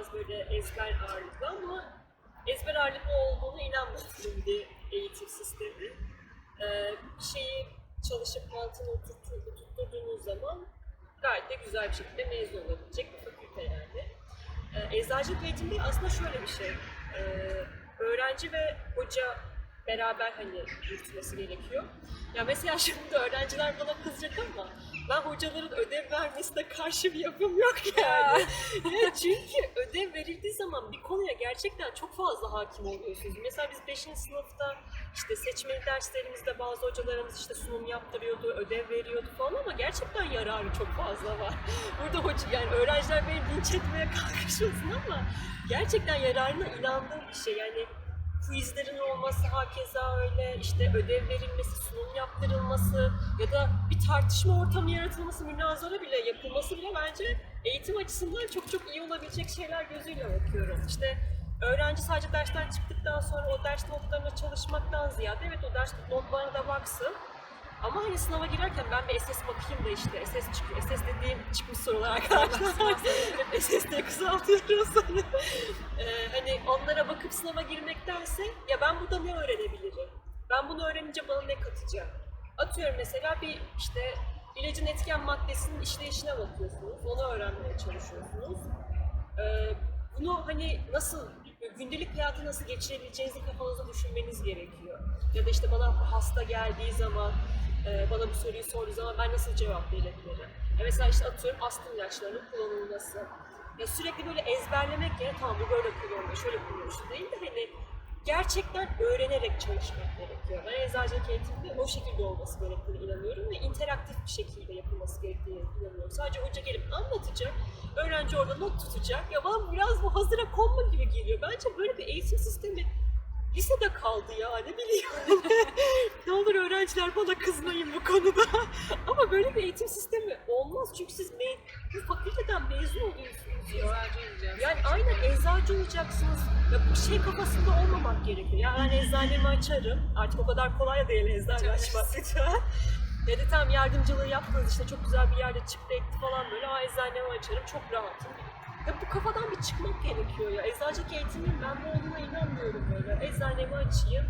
biraz böyle ezber ağırlıklı ama ezber ağırlıklı olduğunu inanmadığım bir eğitim sistemi. Ee, bir şeyi çalışıp mantığını oturttu- oturtturduğunuz zaman gayet de güzel bir şekilde mezun olabilecek bir fakülte yani. Ee, eczacılık eğitimde aslında şöyle bir şey. Ee, öğrenci ve hoca beraber hani yürütmesi gerekiyor. Ya mesela şimdi öğrenciler bana kızacak ama ben hocaların ödev vermesine karşı bir yapım yok yani. Ya çünkü ödev verildiği zaman bir konuya gerçekten çok fazla hakim oluyorsunuz. Mesela biz 5. sınıfta işte seçmeli derslerimizde bazı hocalarımız işte sunum yaptırıyordu, ödev veriyordu falan ama gerçekten yararı çok fazla var. Burada hoca yani öğrenciler beni linç etmeye kalkışmasın ama gerçekten yararına inandığım bir şey. Yani quizlerin olması hakeza öyle, işte ödev verilmesi, sunum yaptırılması ya da bir tartışma ortamı yaratılması, münazara bile yapılması bile bence eğitim açısından çok çok iyi olabilecek şeyler gözüyle bakıyorum. İşte öğrenci sadece dersten çıktıktan sonra o ders notlarına çalışmaktan ziyade evet o ders notlarına da baksın. Ama hani sınava girerken ben bir SS bakayım da işte SS çıkıyor. SS dediğim çıkmış sorular arkadaşlar. SS diye kısaltıyoruz. Ee, hani onlara bakıp sınava girmektense ya ben burada ne öğrenebilirim? Ben bunu öğrenince bana ne katacak? Atıyorum mesela bir işte ilacın etken maddesinin işleyişine bakıyorsunuz. Onu öğrenmeye çalışıyorsunuz. Ee, bunu hani nasıl gündelik hayatı nasıl geçirebileceğinizi kafanızda düşünmeniz gerekiyor. Ya da işte bana hasta geldiği zaman, e, bana bu soruyu sorduğu zaman ben nasıl cevap verebilirim? Ya mesela işte atıyorum astım ilaçlarının kullanılması. Ya sürekli böyle ezberlemek ya tamam bu böyle kullanılıyor, şöyle kullanılıyor değil de hani gerçekten öğrenerek çalışmak gerekiyor. Ben eczacılık eğitiminde o şekilde olması gerektiğine inanıyorum ve interaktif bir şekilde yapılması gerektiğine inanıyorum. Sadece hoca gelip anlatacak, öğrenci orada not tutacak. Ya bana biraz bu hazıra konma gibi geliyor. Bence böyle bir eğitim sistemi lisede kaldı ya ne bileyim. ne olur öğrenciler bana kızmayın bu konuda. Ama böyle bir eğitim sistemi olmaz çünkü siz me- bu fakülteden mezun oluyorsunuz ya. Yani aynen eczacı olacaksınız. Ya bu şey kafasında olmamak gerekiyor. Ya ben eczanemi açarım. Artık o kadar kolay değil eczane açmak. Dedi tamam yardımcılığı yaptınız işte çok güzel bir yerde çıktı etti falan böyle. Aa eczanemi açarım çok rahatım. Ya bu kafadan bir çıkmak gerekiyor ya. Eczacılık eğitiminin ben bu olduğuna inanmıyorum böyle. Eczanemi açayım,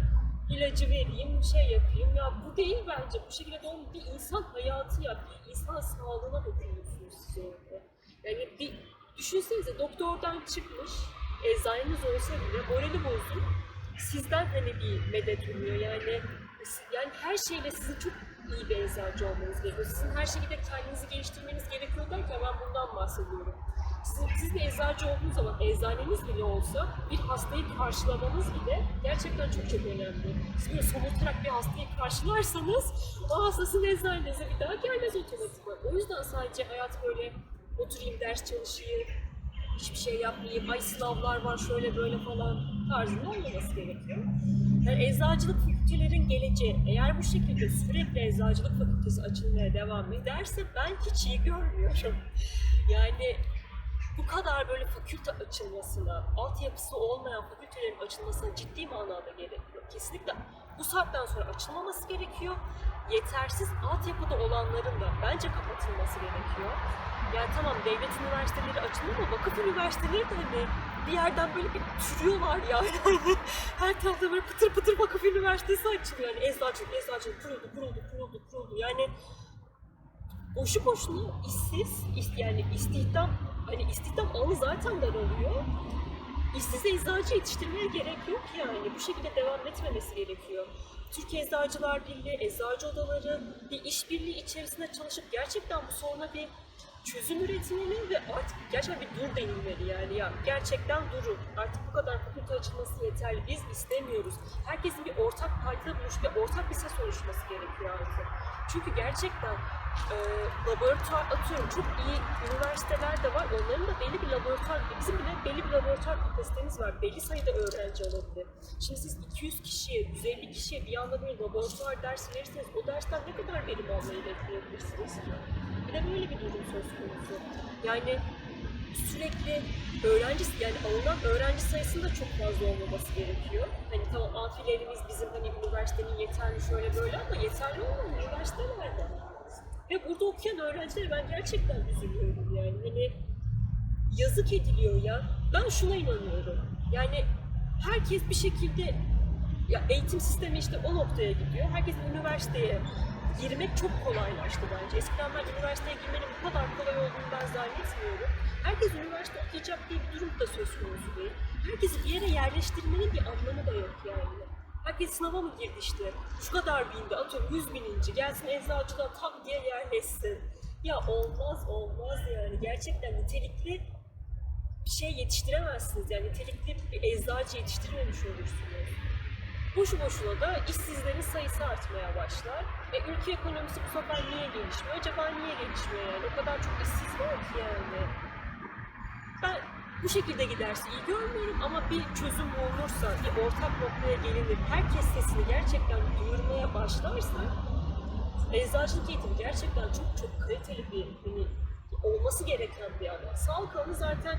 ilacı vereyim, şey yapayım. Ya bu değil bence. Bu şekilde de. Bir insan hayatı ya, bir insan sağlığına dokunuyorsunuz siz orada. Yani bir düşünsenize doktordan çıkmış, eczaneniz olsa bile morali bozuk. Sizden hani bir medet umuyor yani. Yani her şeyle sizin çok iyi bir eczacı olmanız gerekiyor. Sizin her şekilde kendinizi geliştirmeniz gerekiyor derken ben bundan bahsediyorum. Sizin, siz bir eczacı olduğunuz zaman eczaneniz bile olsa bir hastayı karşılamanız bile gerçekten çok çok önemli. Siz böyle somurtarak bir hastayı karşılarsanız o hasta sizin eczanenize bir daha gelmez otomatikman. O yüzden sadece hayat böyle oturayım ders çalışayım, hiçbir şey yapmayayım, ay sınavlar var şöyle böyle falan tarzında olmaması gerekiyor. Yani eczacılık fakültelerin geleceği eğer bu şekilde sürekli eczacılık fakültesi açılmaya devam ederse ben hiç iyi görmüyorum. Yani bu kadar böyle fakülte açılmasına, altyapısı olmayan fakültelerin açılmasına ciddi manada gerek. Kesinlikle bu saatten sonra açılmaması gerekiyor. Yetersiz altyapıda olanların da bence kapatılması gerekiyor. Yani tamam devlet üniversiteleri açılıyor ama vakıf üniversiteleri de hani bir yerden böyle bir türüyorlar yani. Her tarafta böyle pıtır pıtır vakıf üniversitesi açılıyor. Yani eczacılık, eczacılık kuruldu, kuruldu, kuruldu, kuruldu. Yani boşu boşuna işsiz, yani istihdam, hani istihdam alanı zaten daralıyor. İşsiz eczacı yetiştirmeye gerek yok yani. Bu şekilde devam etmemesi gerekiyor. Türkiye Eczacılar Birliği, eczacı odaları bir işbirliği içerisinde çalışıp gerçekten bu soruna bir çözüm üretmeli ve artık gerçekten bir dur denilmeli yani ya gerçekten durun artık bu kadar fakülte açılması yeterli biz istemiyoruz herkesin bir ortak payda buluş ve ortak bir ses oluşması gerekiyor artık çünkü gerçekten e, laboratuvar atıyorum çok iyi üniversiteler de var onların da belli bir laboratuvar bizim bile belli bir laboratuvar kapasitemiz var belli sayıda öğrenci alabilir şimdi siz 200 kişiye 150 kişiye bir anda böyle laboratuvar dersi verirseniz o dersten ne kadar verim almayı bekleyebilirsiniz bir de böyle bir durum söz konusu. Yani sürekli öğrenci yani alınan öğrenci sayısının da çok fazla olmaması gerekiyor. Hani tamam amfilerimiz bizim hani üniversitenin yeterli şöyle böyle ama yeterli olmayan üniversiteler de. Ve burada okuyan öğrencilere ben gerçekten üzülüyorum yani. Hani yazık ediliyor ya. Ben şuna inanıyorum. Yani herkes bir şekilde ya eğitim sistemi işte o noktaya gidiyor. Herkes üniversiteye girmek çok kolaylaştı bence. Eskiden ben üniversiteye girmenin bu kadar kolay olduğunu ben zannetmiyorum. Herkes üniversite okuyacak diye bir durum da söz konusu değil. Herkesi bir yere yerleştirmenin bir anlamı da yok yani. Herkes sınava mı girdi işte? Şu kadar bindi, atıyorum 100 bininci, gelsin eczacılığa tak diye yerleşsin. Ya olmaz olmaz yani. Gerçekten nitelikli bir şey yetiştiremezsiniz. Yani nitelikli bir eczacı yetiştirmemiş olursunuz. Boşu boşuna da işsizlerin sayısı artmaya başlar. E, ülke ekonomisi bu sefer niye gelişmiyor? Acaba niye gelişmiyor yani? O kadar çok işsiz var ki yani. Ben bu şekilde giderse iyi görmüyorum ama bir çözüm bulunursa, bir ortak noktaya gelinir, herkes sesini gerçekten duyurmaya başlarsa eczacılık eğitimi gerçekten çok çok kaliteli bir hani, olması gereken bir alan. Sağlık alanı zaten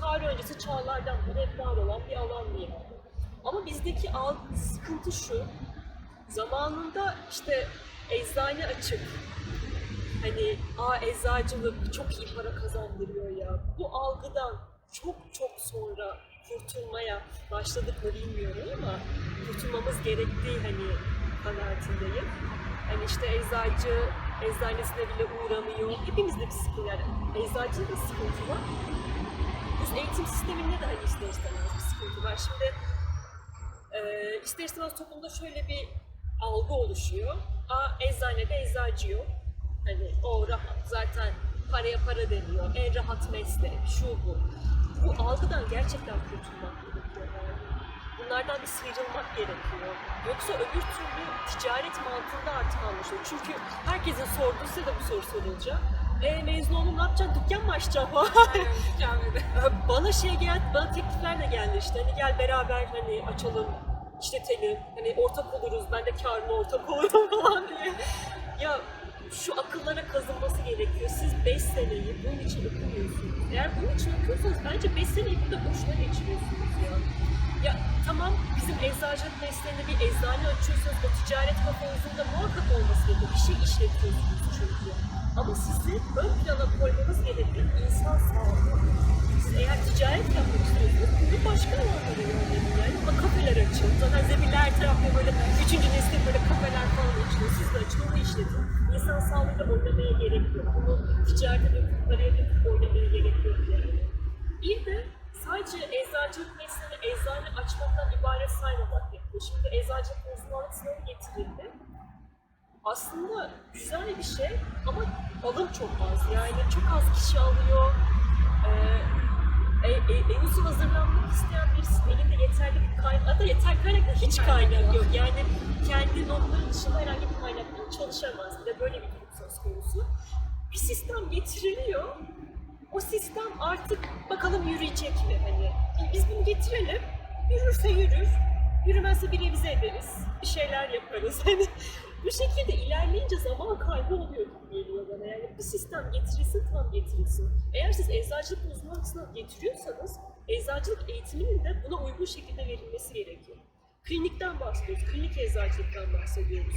tarih öncesi çağlardan beri hep var olan bir alan yani. Ama bizdeki algı sıkıntı şu. Zamanında işte eczane açıp hani a eczacılık çok iyi para kazandırıyor ya. Bu algıdan çok çok sonra kurtulmaya başladık mı bilmiyorum ama kurtulmamız gerektiği hani kanaatindeyim. Hani işte eczacı eczanesine bile uğramıyor. Hepimizde bir yani. Eczacılıkta sıkıntı var. Biz eğitim sisteminde de hani ister istemez bir sıkıntı var. Şimdi e, ister istemez toplumda şöyle bir algı oluşuyor. A eczanede eczacı yok. Hani o rahat zaten paraya para deniyor. En rahat meslek, şu bu. Bu algıdan gerçekten kurtulmak gerekiyor. Yani. Bunlardan bir sıyrılmak gerekiyor. Yoksa öbür türlü ticaret mantığında artık anlaşılıyor. Çünkü herkesin sorduğu size de bu soru sorulacak. E mezun oldum ne yapacaksın? Dükkan mı açacaksın falan. Camide. bana şey geldi, bana teklifler de geldi işte. Hani gel beraber hani açalım, işletelim. Hani ortak oluruz, ben de karlı ortak olurum falan diye. Ya şu akıllara kazınması gerekiyor. Siz 5 seneyi bunun için okumuyorsunuz. Eğer bunun için okuyorsanız bence 5 seneyi burada boşuna geçiriyorsunuz ya. Ya tamam bizim eczacılık mesleğinde bir eczane açıyorsanız o ticaret kafanızın da muhakkak olması gerekiyor. Bir şey işletiyorsunuz çünkü. Ama sizin ön plana koymanız gereken insan sağlığı. Siz eğer ticaret yapmak istiyorsanız bunu başka alanlara yönlenin yani. Ama kafeler açın. Zaten Zebirler her tarafta böyle üçüncü nesil böyle kafeler falan açıyor. Siz de açın onu işletin. İnsan sağlığıyla oynamaya gerek yok. Bunu ticarete döküp paraya döküp oynamaya gerek yok yani. Bir de sadece eczacılık mesleğini eczane açmaktan ibaret saymamak gerekiyor. Şimdi eczacılık uzmanlık sınavı getirildi. Aslında güzel bir şey ama alım çok az. Yani çok az kişi alıyor. Ee, e, e, en uzun hazırlanmak isteyen birisinin elinde yeterli bir kaynak, hatta yeterli kaynak hiç kaynak yok. Yani kendi notları dışında herhangi bir kaynakla çalışamaz. Bir de böyle bir durum söz konusu. Bir sistem getiriliyor. O sistem artık bakalım yürüyecek mi? Hani biz bunu getirelim. Yürürse yürür. Yürümezse bir revize ederiz. Bir şeyler yaparız. Hani bu şekilde ilerleyince zaman kaybı oluyor gibi geliyor bana. Yani bir sistem getirilsin tam getirilsin. Eğer siz eczacılık uzmanlık sınavı getiriyorsanız eczacılık eğitiminin de buna uygun şekilde verilmesi gerekiyor. Klinikten bahsediyoruz, klinik eczacılıktan bahsediyoruz.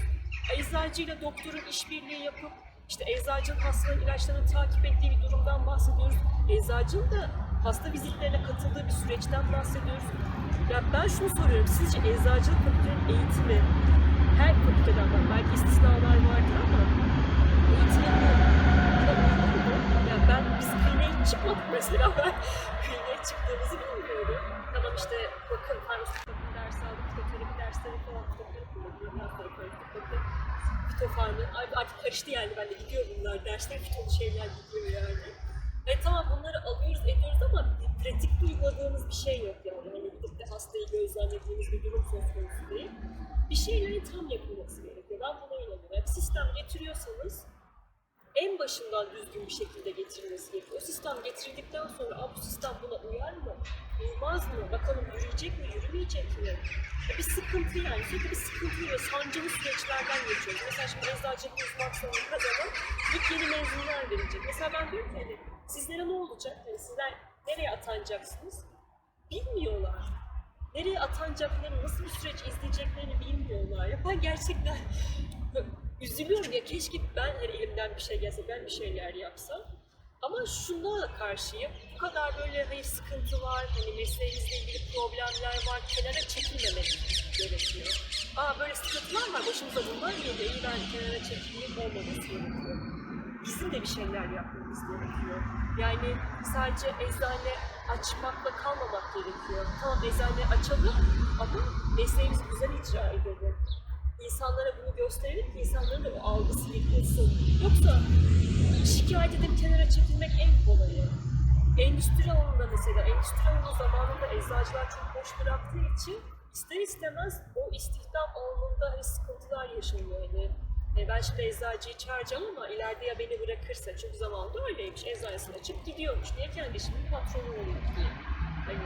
Eczacıyla doktorun işbirliği yapıp işte eczacının hastaların ilaçlarını takip ettiği bir durumdan bahsediyoruz. Eczacının da hasta vizitlerine katıldığı bir süreçten bahsediyoruz. Ya ben şunu soruyorum, sizce eczacılık fakültenin eğitimi her fakülteden var, belki istisnalar vardır ama eğitimi uygun? Ya ben biz kliniğe çıkmadık mesela ben kliniğe çıktığımızı bilmiyorum. Tamam işte bakın farmasötik bakım dersi aldık, fitoterapi dersleri falan, fitoterapi karıştık bakın. Fitofarmı, artık karıştı yani ben de gidiyor bunlar, dersler fitolu şeyler gidiyor yani. E tamam bunları alıyoruz, ediyoruz ama pratikte uyguladığımız bir şey yok yani. Hani gidip de hastayı gözlemlediğimiz bir durum söz konusu değil. Bir şeylerin tam yapılması gerekiyor. Ben buna inanıyorum. Yani sistem getiriyorsanız en başından düzgün bir şekilde getirilmesi gerekiyor. O sistem getirildikten sonra "Aa, bu sistem buna uyar mı? Uymaz mı? Bakalım yürüyecek mi, yürümeyecek mi? Ya bir sıkıntı yani. Sürekli bir sıkıntı ve sancılı süreçlerden geçiyoruz. Mesela şimdi eczacılık uzman sınavı kazanan ilk yeni mezunlar verecek. Mesela ben diyorum ki hani sizlere ne olacak? Hani sizler nereye atanacaksınız? Bilmiyorlar. Nereye atanacaklarını, nasıl bir süreç izleyeceklerini bilmiyorlar. Ya ben gerçekten üzülüyorum ya keşke ben hani elimden bir şey gelse, ben bir şeyler yapsam. Ama şuna karşıyım. Bu kadar böyle hani sıkıntı var, hani mesleğimizle ilgili problemler var. Kenara çekilmemek gerekiyor. Aa böyle sıkıntılar var, başımıza bunlar geliyor. İyi ben kenara çekileyim olmaması gerekiyor. Bizim de bir şeyler yapmamız gerekiyor. Yani sadece eczane açmakla kalmamak gerekiyor. Tamam eczane açalım ama mesleğimizi güzel icra edelim. İnsanlara bunu gösterelim ki insanların da o algısı yıkılsın. Yoksa şikayet edip kenara çekilmek en kolayı. Endüstri alanında mesela, endüstri alanı zamanında eczacılar çok boş bıraktığı için ister istemez o istihdam alanında hani sıkıntılar yaşanıyor. Yani e, ben şimdi eczacıyı çağıracağım ama ileride ya beni bırakırsa, çünkü zamanında öyleymiş, eczanesini açıp gidiyormuş. Niye kendi işimin patronu olayım diye. Hani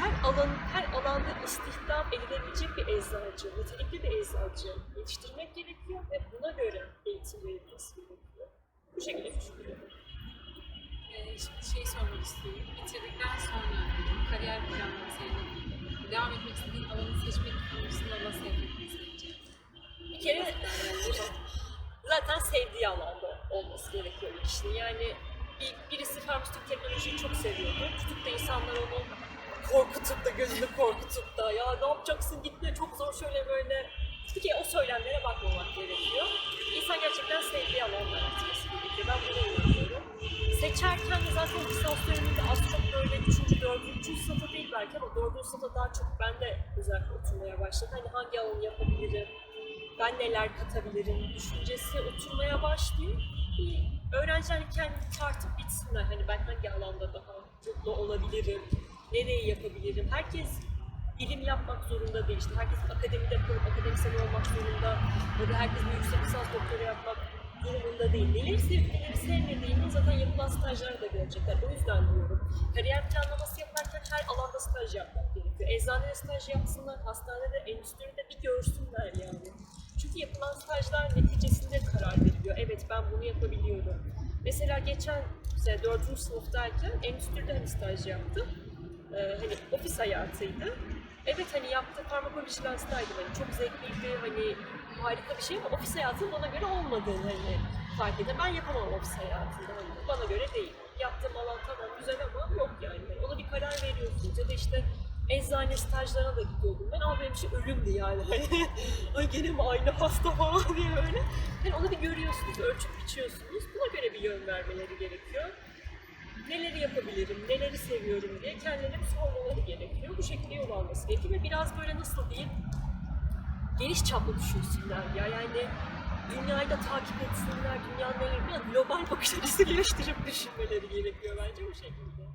her alan, her alanda istihdam edilebilecek bir eczacı, nitelikli bir eczacı yetiştirmek gerekiyor ve buna göre eğitim verilmesi gerekiyor. Bu şekilde düşünüyorum. Ee, şimdi şey sormak istiyorum. Bitirdikten sonra kariyer planlaması senin devam etmek istediğin alanı seçmek konusunda nasıl yapıyorsun sence? Bir kere zaten sevdiği alanda olması gerekiyor bir kişinin. Yani bir, birisi farmasötik teknolojiyi çok seviyordu. Tutup da insanlar onu korkutup da gözünü korkutup da ya ne yapacaksın gitme çok zor şöyle böyle. Kere o söylemlere bakmamak gerekiyor. İnsan gerçekten sevdiği alanlara gitmesi gerekiyor. Ben buna inanıyorum. Seçerken de zaten lisans döneminde az çok böyle 3. 4. 3. sınıfta değil belki ama 4. sınıfta daha çok ben de özellikle oturmaya başladı. Hani hangi alanı yapabilirim, ben neler katabilirim düşüncesi oturmaya başlıyor. Bir Öğrenciler kendi tartıp bitsinler. Hani ben hangi alanda daha mutlu olabilirim, nereyi yapabilirim. Herkes bilim yapmak zorunda değil. İşte herkes akademide kalıp akademisyen olmak zorunda ya da herkes bir yüksek lisans doktora yapmak durumunda değil. Neleri sevip neleri sevmediğini zaten yapılan stajlar da görecekler. O yüzden diyorum. Kariyer planlaması yaparken her alanda staj yapmak gerekiyor. Eczanede staj yapsınlar, hastanede, endüstride bir görsünler yani. Çünkü yapılan stajlar neticesinde karar veriliyor. Evet ben bunu yapabiliyorum. Mesela geçen mesela 4. sınıftayken endüstride hani staj yaptım. Ee, hani ofis hayatıydı. Evet hani yaptığım farmakovijilanstaydı hani çok zevkliydi hani harika bir şey ama ofis hayatının bana göre olmadığını hani fark ettim. Ben yapamam ofis hayatında hani bana göre değil. Yaptığım alan tamam güzel ama yok yani. Hani ona bir karar veriyorsunuz ya da işte eczane stajlarına da gidiyordum ben ama benim için ölümdü yani. Hani ay gene mi aynı hasta falan diye böyle. Hani onu bir görüyorsunuz, ölçüp biçiyorsunuz. Buna göre bir yön vermeleri gerekiyor neleri yapabilirim, neleri seviyorum diye kendilerine bir sormaları gerekiyor. Bu şekilde yol alması gerekiyor ve biraz böyle nasıl diyeyim, geniş çaplı düşünsünler ya. Yani dünyayı da takip etsinler, dünyanın bir global bakış açısı geliştirip düşünmeleri gerekiyor bence bu şekilde.